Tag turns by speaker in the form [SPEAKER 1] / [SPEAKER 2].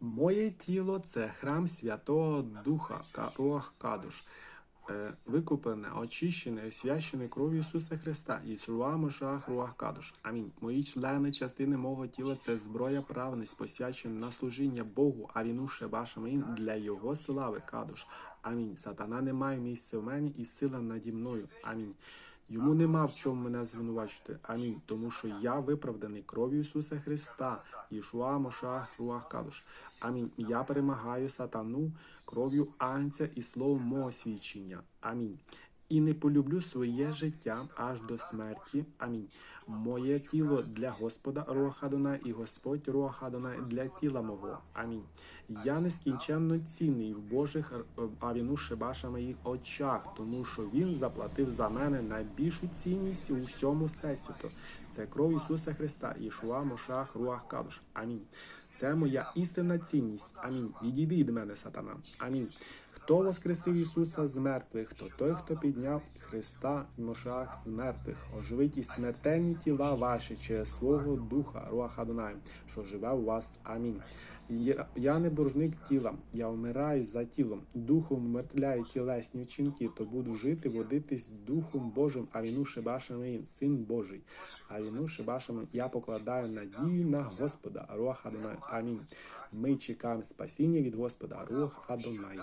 [SPEAKER 1] Моє тіло це храм Святого Духа Руах Кадуш, е, викуплене, очищене, освящене кров'ю Ісуса Христа і Шруа Мошах Руах Кадуш. Амінь. Мої члени, частини мого тіла це зброя правниць, посвячена на служіння Богу, а віну Шебаша Амінь для Його слави Кадуш. Амінь. Сатана не має місця в мені і сила наді мною. Амінь. Йому нема в чому мене звинувачити. Амінь. Тому що я виправданий кров'ю Ісуса Христа, Ішуа Мошах Руах Кадуш. Амінь. Я перемагаю сатану кров'ю анця і словом мого свідчення. Амінь. І не полюблю своє життя аж до смерті. Амінь. Моє тіло для Господа Руахадона і Господь Руахадона для тіла мого. Амінь. Я нескінченно цінний в Божих е, авіну шибаша моїх очах, тому що Він заплатив за мене найбільшу цінність у всьому всесвіту. Це кров Ісуса Христа, Ішуа Мошах Руах Кадуш. Амінь. Це моя істинна цінність. Амінь. Відійди від мене, сатана. Амінь. Хто воскресив Ісуса з мертвих, то той, хто підняв Христа і Мошах з мертвих, оживить і смертельні тіла ваші через свого духа, Руаха Адонай, що живе у вас. Амінь. Я, не боржник тіла, я вмираю за тілом, духом вмертвляю тілесні вчинки, то буду жити, водитись Духом Божим, а віну Шебашами, Син Божий. А віну Шебашами я покладаю надію на Господа, Руах Адонай. Амінь. Ми чекаємо спасіння від Господа, Руах Адонай.